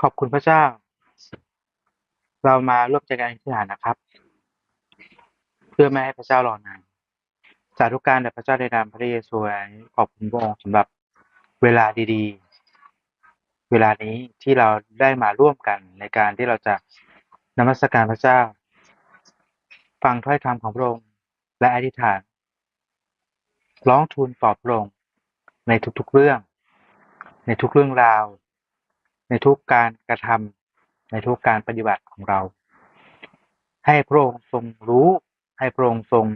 ขอบคุณพระเจ้า เรามาร่วมใจกันอธิษฐานนะครับ เพื่อไม่ให้พระเจ้ารอนานสาธุการแด่พระเจ้าในนามพระเยซูขอบคุณพระองค์สำหรับเวลาดีๆ เวลานี้ที่เราได้มาร่วมกันในการที่เราจะนมัสการพระเจ้า ฟังถ้อยคำของพระองค์และอธิษฐาน ร้องทูลต่อพระองค์ในทุกๆเรื่อง ในทุกเรื่องราว ในทุกการกระทำในทุกการปฏิบัติของเรา ให้พระองค์ทรงรู้ ให้พระองค์ทรง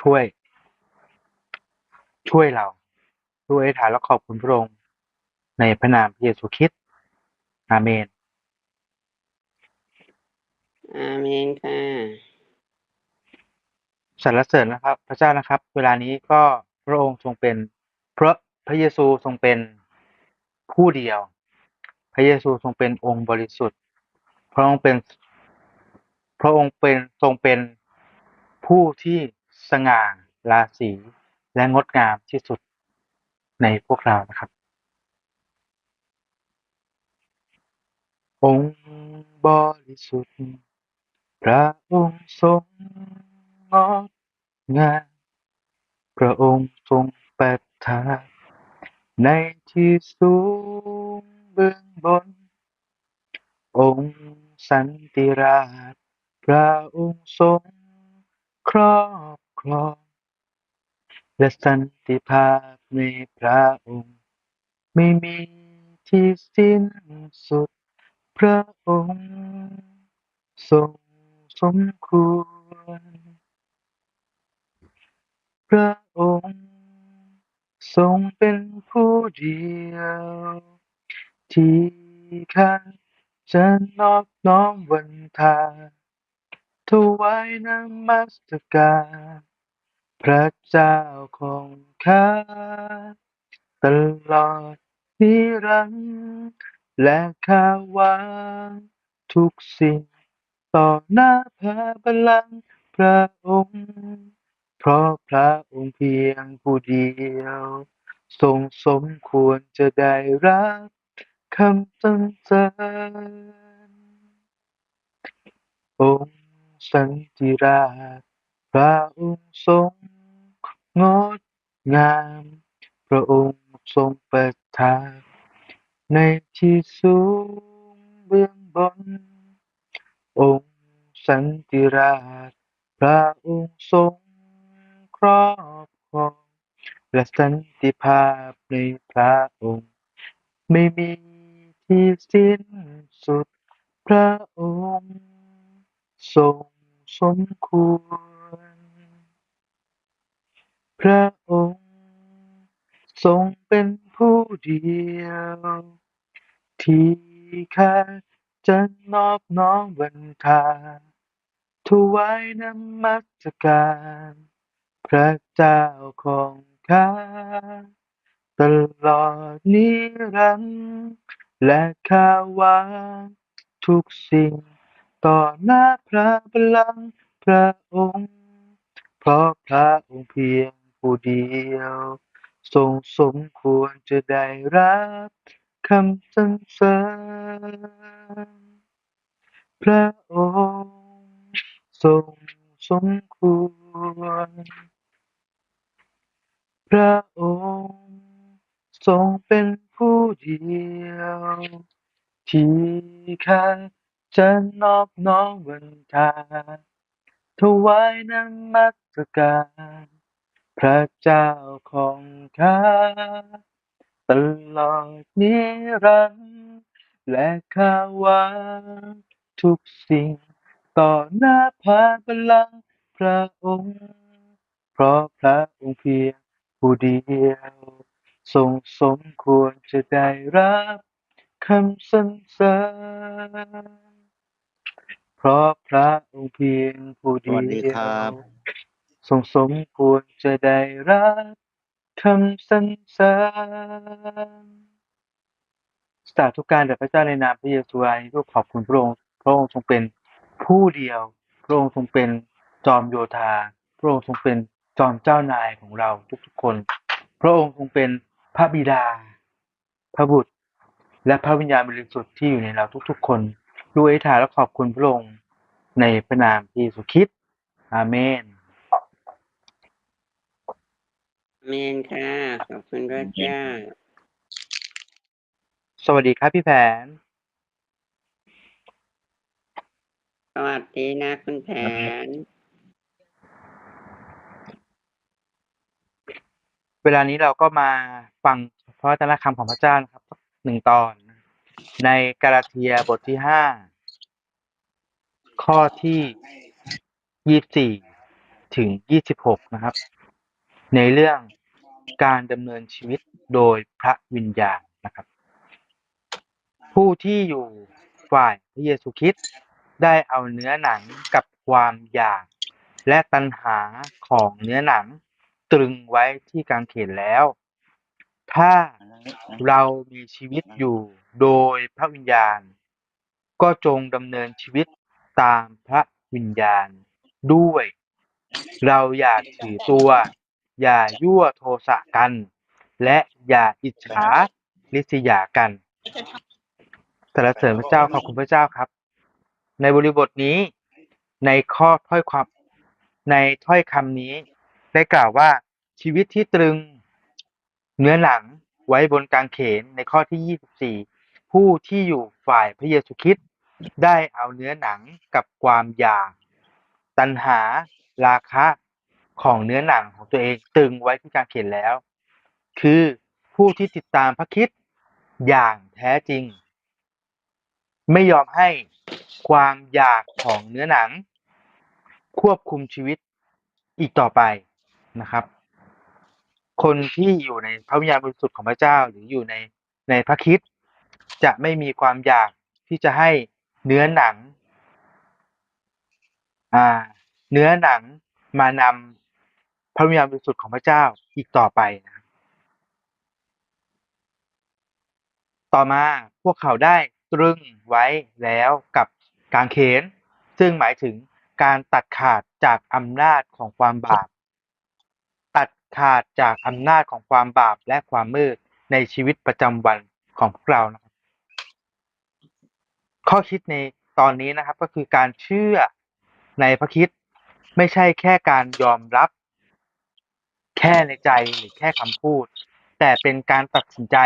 ช่วย ช่วยเราด้วยอธิษฐานและขอบคุณพระองค์ในพระนามพระเยซูคริสต์อาเมน อาเมนค่ะสรรเสริญนะครับ พระเจ้านะครับ เวลานี้ก็พระองค์ทรงเป็นพระพระเยซูทรงเป็นผู้เดียวพ ระเยซูทรงเป็นองค์บริสุทธิ์ พระองค์เป็น พระองค์เป็นทรงเป็นผู้ที่สง่าราศีและงดงามที่สุดในพวกเรานะครับ องค์บริสุทธิ์ พระองค์ทรงงดงามพระองค์ทรงประทานในที่สูง เบื้องบน องค์สันติราช พระองค์ทรงครอบครอง และสันติภาพในพระองค์ ไม่มีที่สิ้นสุด พระองค์ทรงสมควร พระองค์ทรงเป็นผู้เดียว ที่ข้าจะนอบน้อมวันทาถวายนมัสการพระเจ้าของข้าตลอดนิรันดร์และข้าวางทุกสิ่ง ต่อหน้าพระบัลลังก์พระองค์ เพราะพระองค์เพียงผู้เดียว ทรงสมควรจะได้รับ คำสรรเสริญองค์สันติราชพระองค์ทรงงดงาม พระองค์ทรงประทานในที่สูงเบื้องบน องค์สันติราชพระองค์ทรงครอบครองและสันติภาพในพระองค์ ไม่มี ที่สิ้นสุดพระองค์ ทรงสมควร พระองค์ ทรงเป็นผู้เดียว ที่ข้าจะนอบน้อมวันทาถวายนมัสการ พระเจ้าของข้าตลอดนิรันดร์ และข้าวางทุกสิ่ง ต่อหน้าพระบัลลังก์พระองค์ เพราะพระองค์เพียงผู้เดียว ทรงสมควรจะได้รับคำสรรเสริญพระองค์ทรงสมควร พระองค์ทรงเป็น ผู้เดียว ที่ข้าจะนอบน้อมวันทาถวายนมัสการ พระเจ้าของข้าตลอดนิรันดร์และข้าวางทุกสิ่ง ต่อหน้าพระบัลลังก์พระองค์ เพราะพระองค์เพียงผู้เดียว ทรงสมควรจะได้รับคำสรรเสริญเพราะพระองค์เพียงผู้สเดีวัสดียครัวบทรงสมควรจะได้รับคำสรรเสริญสาธุการแด่พระเจ้าในนามพระเยซูอานิลูกขอบคุณพระองค์ พระองค์ทรงเป็นผู้เดียว พระองค์ทรงเป็นจอมโยธา พระองค์ทรงเป็นจอมเจ้านายของเราทุกๆคน พระองค์ทรงเป็นพ ระบิดา พระบุตร และพระวิญญาณบริสุทธิ์ที่อยู่ในเราทุกๆ คนด้วยอธิษฐานและขอบคุณพระองค์ในพระนามพระเยซูคริสต์อาเมนอาเมนค่ะ ขอบคุณพระเจ้า สวัสดีครับพี่แผน สวัสดีนะคุณแผน เวลานี้เราก็มาฟังพระวจนะคำของพระเจ้านะครับหนึ่งตอน ในกาลาเทียบทที่ห้าข้อที่ยี่สี่ถึงยี่สิบหกนะครับ ในเรื่องการดำเนินชีวิตโดยพระวิญญาณนะครับ ผู้ที่อยู่ฝ่ายพระเยซูคริสต์ได้เอาเนื้อหนังกับความอยากและตัณหาของเนื้อหนัง ตรึงไว้ที่กางเขนแล้ว ถ้าเรามีชีวิตอยู่โดยพระวิญญาณ ก็จงดำเนินชีวิตตามพระวิญญาณด้วย เราอย่าถือตัว อย่ายั่วโทสะกัน และอย่าอิจฉาริษยากันสรรเสริญพระเจ้าขอบคุณพระเจ้าครับ ในบริบทนี้ในข้อถ้อยความในถ้อยคำนี้ ได้กล่าวว่าชีวิตที่ตรึงเนื้อหนังไว้บนกางเขนในข้อที่ 24 ผู้ที่อยู่ฝ่ายพระเยซูคริสต์ได้เอาเนื้อหนังกับความอยากตัณหาราคะของเนื้อหนังของตัวเองตรึงไว้ที่กางเขนแล้ว คือผู้ที่ติดตามพระคิดอย่างแท้จริง ไม่ยอมให้ความอยากของเนื้อหนัง ควบคุมชีวิตอีกต่อไป นะครับ คนที่อยู่ในพระวิญญาณบริสุทธิ์ของพระเจ้า หรืออยู่ในในพระคิดจะไม่มีความอยากที่จะให้เนื้อหนังอ่าเนื้อหนังมานำพระวิญญาณบริสุทธิ์ของพระเจ้าอีกต่อไปนะต่อมาพวกเขาได้ตรึงไว้แล้วกับกางเขนซึ่งหมายถึงการตัดขาดจากอำนาจของความบาป ขาดจากอำนาจของความบาปและความมืดในชีวิตประจำวันของพวกเรานะครับ ข้อคิดในตอนนี้นะครับก็คือการเชื่อในพระคิดไม่ใช่แค่การยอมรับ แค่ในใจหรือแค่คำพูด แต่เป็นการตัดสินใจ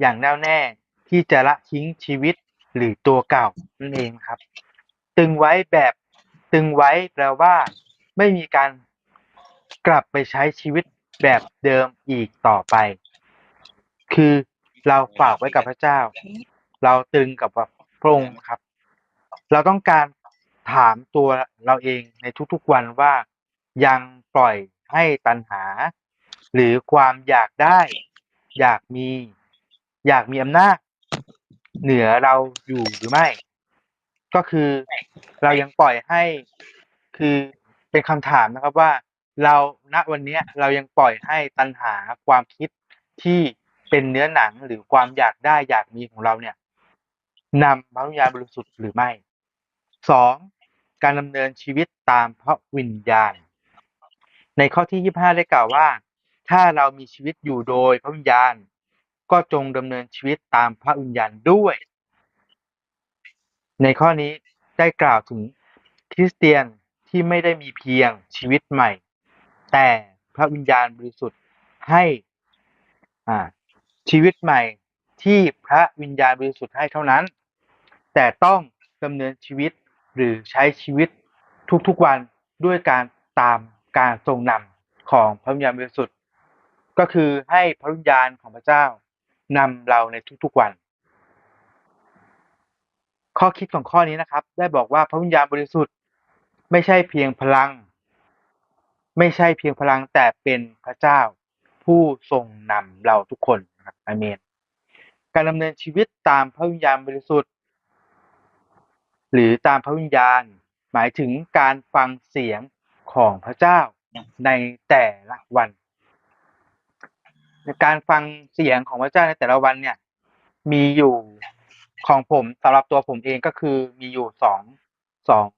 อย่างแน่วแน่ที่จะละทิ้งชีวิตหรือตัวเก่านั่นเองครับ ตึงไว้แบบตึงไว้แปลว่า ไม่มีการกลับไปใช้ชีวิต แบบเดิมอีกต่อไป คือเราฝากไว้กับพระเจ้า เราตึงกับพระองค์ครับ เราต้องการถามตัวเราเองในทุกๆวันว่ายังปล่อยให้ตัณหา หรือความอยากได้ อยากมี อยากมีอำนาจเหนือเราอยู่หรือไม่ ก็คือเรายังปล่อยให้คือเป็นคำถามนะครับว่า เราณวันนี้เรายังปล่อยให้ตัณหาความคิดที่เป็นเนื้อหนังหรือความอยากได้อยากมีของเราเนี่ยนำพระวิญญาณบริสุทธิ์หรือไม่สองการดำเนินชีวิตตามพระวิญญาณ ในข้อที่ยี่ห้าได้กล่าวว่า ถ้าเรามีชีวิตอยู่โดยพระวิญญาณ ก็จงดำเนินชีวิตตามพระวิญญาณด้วย ในข้อนี้ได้กล่าวถึงคริสเตียนที่ไม่ได้มีเพียงชีวิตใหม่ แต่พระวิญญาณบริสุทธิ์ให้ชีวิตใหม่ที่พระวิญญาณบริสุทธิ์ให้เท่านั้น แต่ต้องดำเนินชีวิตหรือใช้ชีวิตทุกๆวันด้วยการตามการทรงนำของพระวิญญาณบริสุทธิ์ก็คือให้พระวิญญาณของพระเจ้านำเราในทุกๆวัน ข้อคิดของข้อนี้นะครับ ได้บอกว่าพระวิญญาณบริสุทธิ์ ไม่ใช่เพียงพลัง ไม่ใช่เพียงพลังแต่เป็นพระเจ้า ผู้ทรงนำเราทุกคนนะครับอาเมน การดำเนินชีวิตตามพระวิญญาณบริสุทธิ์ หรือตามพระวิญญาณ หมายถึงการฟังเสียงของพระเจ้าในแต่ละวันการฟังเสียงของพระเจ้าในแต่ละวันเนี่ย มีอยู่ของผมสำหรับตัวผมเองก็คือมีอยู่สองสอง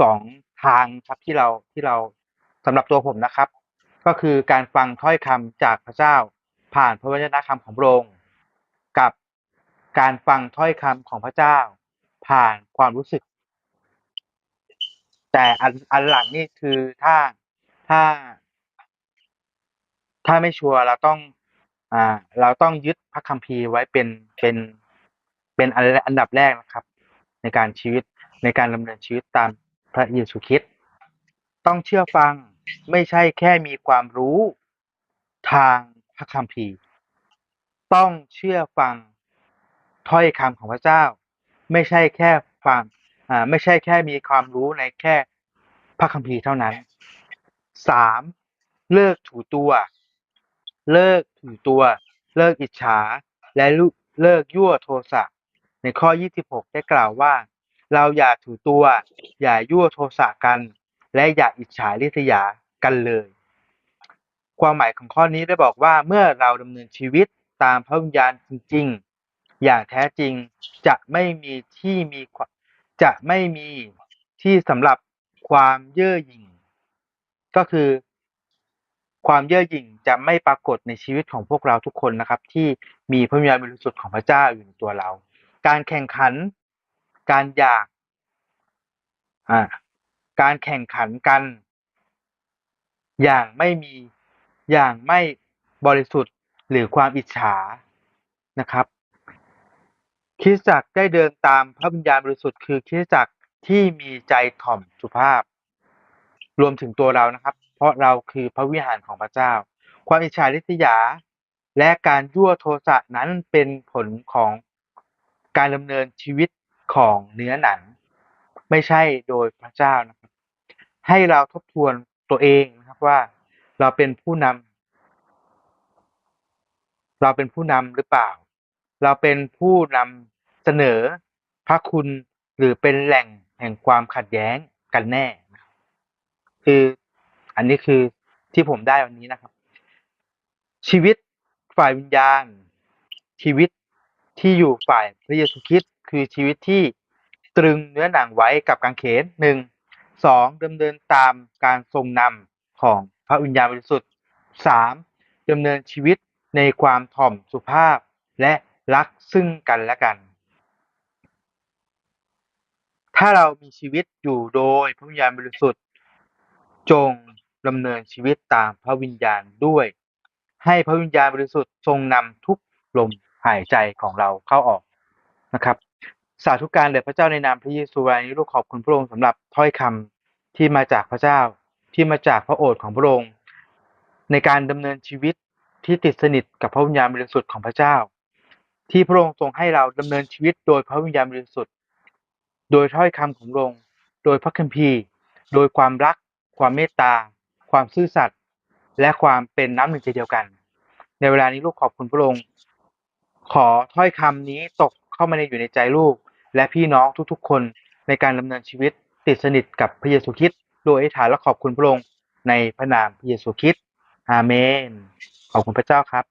สองทางครับที่เราที่เรา สำหรับตัวผมนะครับ ก็คือการฟังถ้อยคำจากพระเจ้า ผ่านพระวจนะคำของพระองค์กับการฟังถ้อยคำของพระเจ้า ผ่านความรู้สึก แต่อันอันหลังนี่คือถ้าถ้า ถ้าไม่ชัวร์เราต้อง อ่า เราต้องยึดพระคัมภีร์ไว้เป็นเป็นเป็นอันอันดับแรกนะครับ ในการชีวิตในการดำเนินชีวิตตามพระเยซูคริสต์ ต้องเชื่อฟังไม่ใช่แค่มีความรู้ทางพระคัมภีร์ ต้องเชื่อฟังถ้อยคำของพระเจ้า ไม่ใช่แค่ฟังอ่าไม่ใช่แค่มีความรู้ในแค่พระคัมภีร์เท่านั้นสามเลิกถูตัว เลิกถือตัว เลิกอิจฉา และเลิกยั่วโทสะในข้อ 26 ได้กล่าวว่า เราอย่าถือตัว อย่ายั่วโทสะกัน และอย่าอิจฉาริษยากันเลย ความหมายของข้อนี้ได้บอกว่าเมื่อเราดำเนินชีวิตตามพระวิญญาณจริง ๆ อย่างแท้จริงจะไม่มีที่มีจะไม่มีที่สำหรับความเย่อหยิ่ง ก็คือ ความเย่อหยิ่งจะไม่ปรากฏในชีวิตของพวกเราทุกคนนะครับ ที่มีพระวิญญาณบริสุทธิ์ของพระเจ้าอยู่ในตัวเรา การแข่งขัน การอยากอ่า การแข่งขันกันอย่างไม่มีอย่างไม่บริสุทธิ์หรือความอิจฉานะครับคริสจักรได้เดินตามพระวิญญาณบริสุทธิ์คือคริสจักรที่มีใจถ่อมสุภาพ รวมถึงตัวเรานะครับ เพราะเราคือพระวิหารของพระเจ้า ความอิจฉาริษยา และการยั่วโทสะนั้นเป็นผลของการดำเนินชีวิตของเนื้อหนัง ไม่ใช่โดยพระเจ้านะ ให้เราทบทวนตัวเองนะครับว่าเราเป็นผู้นำเราเป็นผู้นำหรือเปล่า เราเป็นผู้นำเสนอพระคุณหรือเป็นแหล่งแห่งความขัดแย้งกันแน่คืออันนี้คือที่ผมได้วันนี้นะครับ ชีวิตฝ่ายวิญญาณ ชีวิตที่อยู่ฝ่ายพระเยซูคริสต์คือชีวิตที่ตรึงเนื้อหนังไว้กับกางเขนหนึ่ง สองดำเนินตามการทรงนำของพระวิญญาณบริสุทธิ์สามดำเนินชีวิตในความถ่อมสุภาพและรักซึ่งกันและกัน ถ้าเรามีชีวิตอยู่โดยพระวิญญาณบริสุทธิ์ จงดำเนินชีวิตตามพระวิญญาณด้วย ให้พระวิญญาณบริสุทธิ์ทรงนำทุกลมหายใจของเราเข้าออกนะครับ สาธุการแด่พระเจ้าในนามพระเยซูวันนี้ลูกขอบคุณพระองค์สำหรับถ้อยคำที่มาจากพระเจ้าที่มาจากพระโอษฐ์ของพระองค์ ในการดำเนินชีวิตที่ติดสนิทกับพระวิญญาณบริสุทธิ์ของพระเจ้า ที่พระองค์ทรงให้เราดำเนินชีวิตโดยพระวิญญาณบริสุทธิ์ โดยถ้อยคำของพระองค์โดยพระคัมภีร์ โดยความรัก ความเมตตา ความซื่อสัตย์และความเป็นน้ำหนึ่งใจเดียวกัน ในเวลานี้ลูกขอบคุณพระองค์ขอถ้อยคำนี้ตกเข้ามาในอยู่ในใจลูก และพี่น้องทุกๆ คนในการดำเนินชีวิตติดสนิทกับพระเยซูคริสต์โดยอธิษฐานและขอบคุณพระองค์ในพระนามพระเยซูคริสต์อาเมน ขอบคุณพระเจ้าครับ